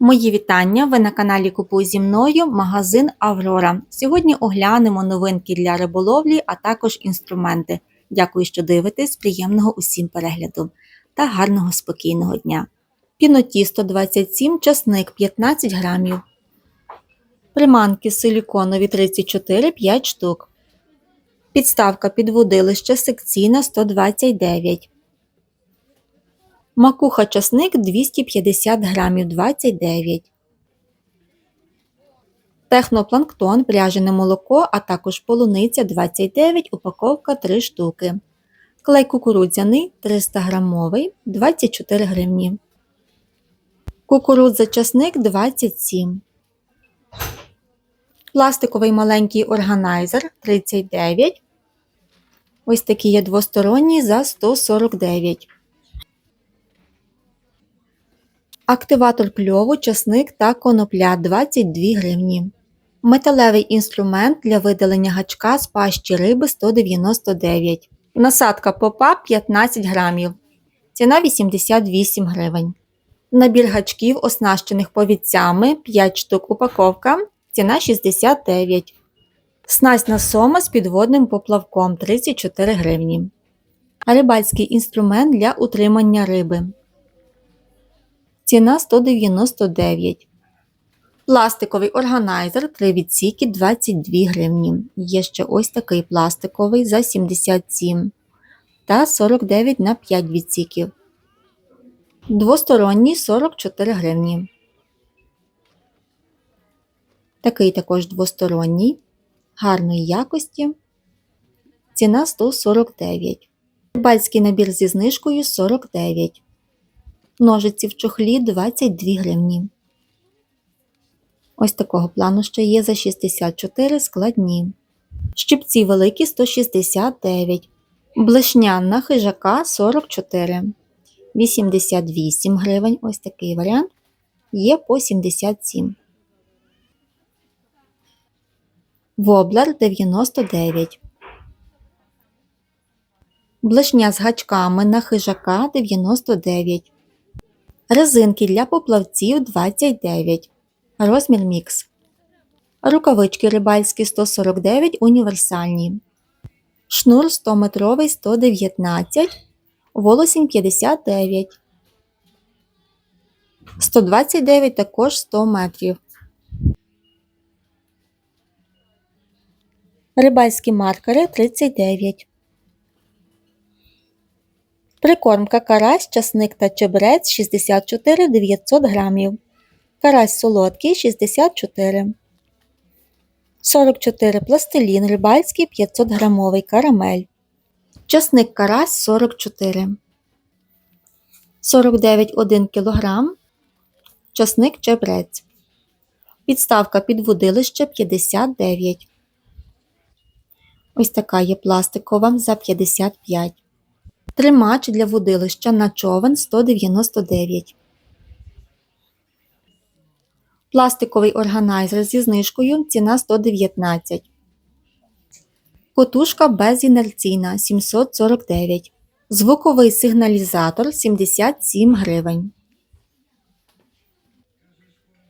Мої вітання! Ви на каналі Купуй зі мною магазин Аврора. Сьогодні оглянемо новинки для риболовлі, а також інструменти. Дякую, що дивитесь. Приємного усім перегляду та гарного спокійного дня. Пінотісто 27, часник 15 грамів. Приманки силіконові 34 5 штук. Підставка під водилище секційна 129. Макуха часник 250 грамів 29. Технопланктон, пряжене молоко, а також полуниця 29, упаковка 3 штуки. Клей кукурудзяний 300 грамовий 24 гривні. Кукурудза часник 27. Пластиковий маленький органайзер 39. Ось такий є двосторонній за 149. Активатор кльову, часник та конопля 22 гривні. Металевий інструмент для видалення гачка з пащі риби 199. Насадка попа 15 грамів. Ціна 88 гривень. Набір гачків, оснащених повідцями 5 штук упаковка. Ціна 69. Снасть на сома з підводним поплавком 34 гривні. Рибальський інструмент для утримання риби. Ціна 199. Пластиковий органайзер 3 відсіки 22 гривні. Є ще ось такий пластиковий за 77 та 49 на 5 відсіків. Двосторонній 44 гривні. Такий також двосторонній, гарної якості. Ціна 149. Рибальський набір зі знижкою 49. Ножиці в чохлі 22 гривні. Ось такого плану ще є за 64 складні. Щипці великі 169. Блешняна хижака 44. 88 гривень. Ось такий варіант. Є по 77. Воблер 99. Блешня з гачками на хижака 99. Резинки для поплавців 29. Розмір мікс. Рукавички рибальські 149 універсальні. Шнур 100 метровий 119. Волосінь 59. 129 також 100 метрів. Рибальські маркери 39. Прикормка карась, часник та чебрець 64 900 грамів. Карась солодкий 64. 44 пластилін рибальський 500 грамовий карамель. Часник карась 44. 49 1 кг. Часник чебрець. Підставка під водилище 59. Ось така є пластикова за 55. Тримач для водилища на човен 199. Пластиковий органайзер зі знижкою ціна 119. Котушка безінерційна 749. Звуковий сигналізатор 77 гривень.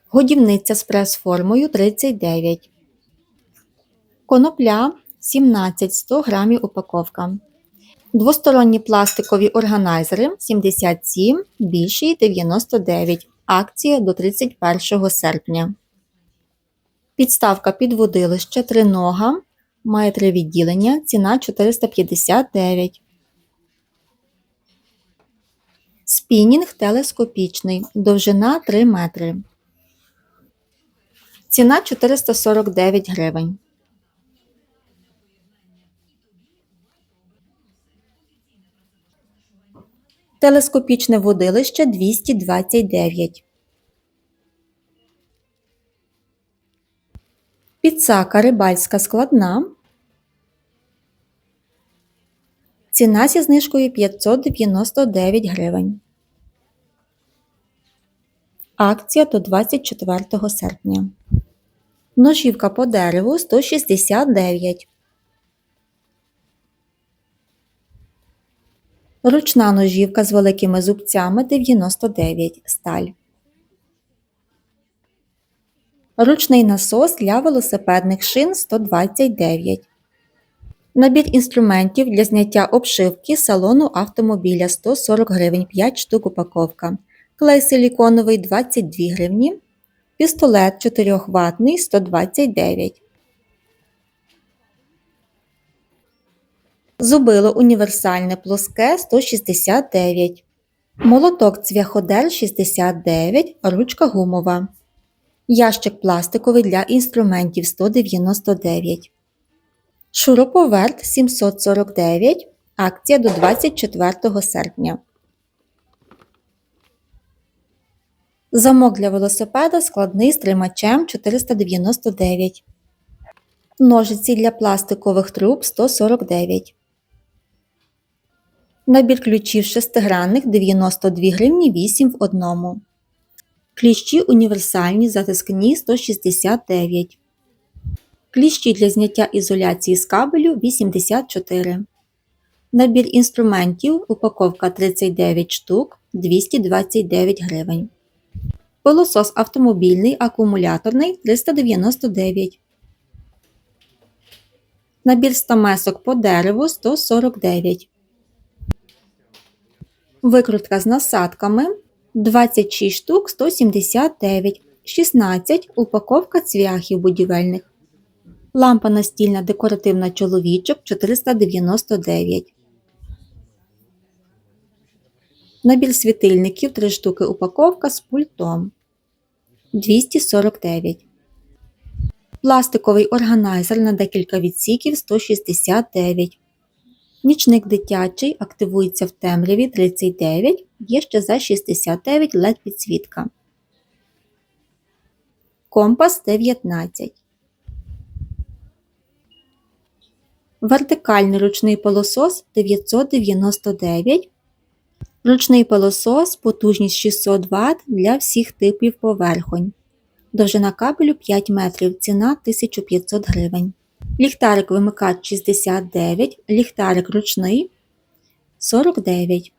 Годівниця з прес-формою 39. Конопля 17 100 грамів упаковка. Двосторонні пластикові органайзери 77, більший 99. Акція до 31 серпня. Підставка під водилище тринога. Має три відділення. Ціна 459. Спінінг телескопічний. Довжина 3 метри. Ціна 449 гривень. Телескопічне водилище 229. Підсака рибальська складна. Ціна зі знижкою 599 гривень. Акція до 24 серпня. Ножівка по дереву 169. Ручна ножівка з великими зубцями 99 сталь. Ручний насос для велосипедних шин 129. Набір інструментів для зняття обшивки салону автомобіля 140 гривень 5 штук упаковка. Клей силіконовий 22 гривні. Пістолет 4 ватний 129. Зубило універсальне плоске 169. Молоток цвяходер 69, ручка гумова. Ящик пластиковий для інструментів 199. Шуруповерт 749. Акція до 24 серпня. Замок для велосипеда складний з тримачем 499. Ножиці для пластикових труб 149. Набір ключів шестигранних 92 гривні 8 в одному. Кліщі універсальні затискні 169. Кліщі для зняття ізоляції з кабелю 84. Набір інструментів упаковка 39 штук 229 гривень. Пилосос автомобільний акумуляторний 399. Набір стамесок по дереву 149. Викрутка з насадками 26 штук 179, 16 упаковка цвяхів будівельних. Лампа настільна декоративна чоловічок 499. Набір світильників 3 штуки упаковка з пультом 249. Пластиковий органайзер на декілька відсіків 169. Нічник дитячий активується в темряві 39, є ще за 69 LED підсвітка. Компас 19. Вертикальний ручний пилосос 999. Ручний пилосос потужність 600 Вт для всіх типів поверхонь. Довжина кабелю 5 метрів, ціна 1500 гривень. Ліхтарик вимикач 69, ліхтарик ручний 49.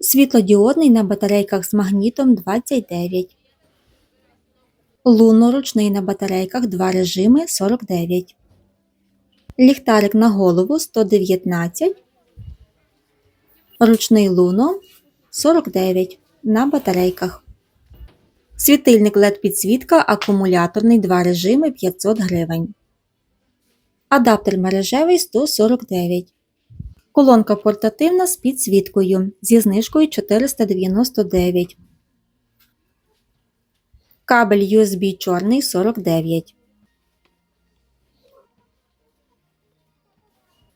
Світлодіодний на батарейках з магнітом 29. Луно ручний на батарейках 2 режими 49. Ліхтарик на голову 119. Ручний луно 49 на батарейках. Світильник LED підсвітка акумуляторний 2 режими 500 гривень. Адаптер мережевий 149. Колонка портативна з підсвіткою зі знижкою 499. Кабель USB чорний 49.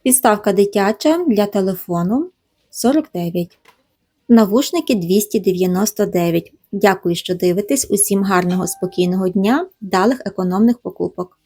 Підставка дитяча для телефону 49. Навушники 299. Дякую, що дивитесь. Усім гарного спокійного дня, далих економних покупок.